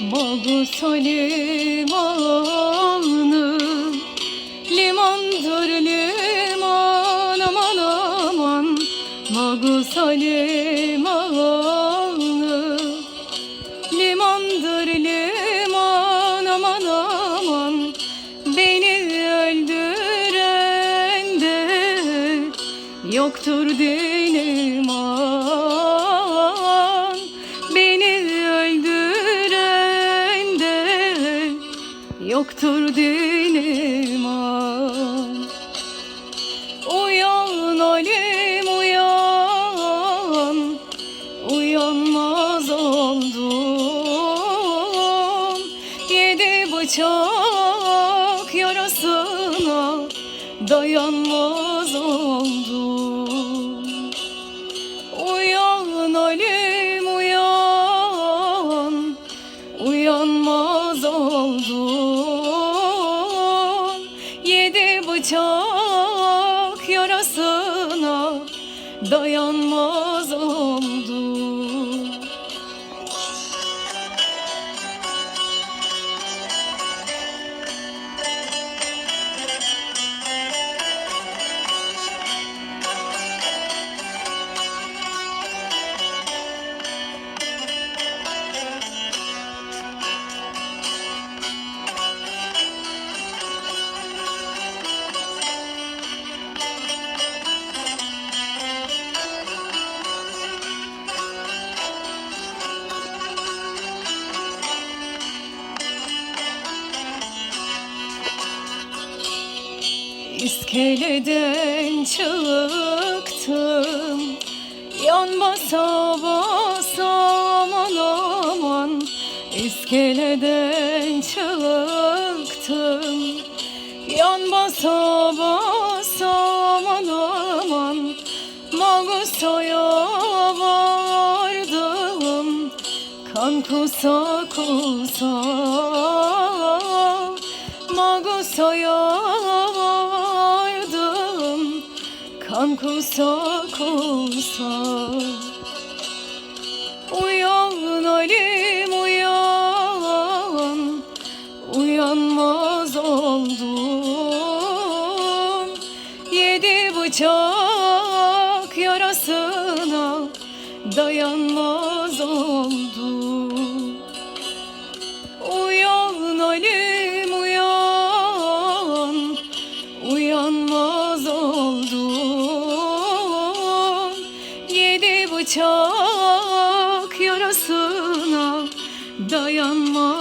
Magusa limanı Limandır liman aman aman. Magusa limanı Limandır liman aman aman. Beni öldüren de Yoktur dinim an Yoktur dinim an Uyan alim uyan. Uyanmaz oldum. Yedi bıçak yarasına Dayanmaz oldum Dayanmaz oldum İskeleden çıktım. Yan basa basa aman aman İskeleden çıktım. Yan basa basa aman aman Magusa'ya vardım Kan kusa kusa Magusa'ya Kan kusa kusa Uyan Alim uyan. Uyanmaz oldum Yedi bıçak yarasına Dayanmaz oldum Bıçak yarasına Dayanmaz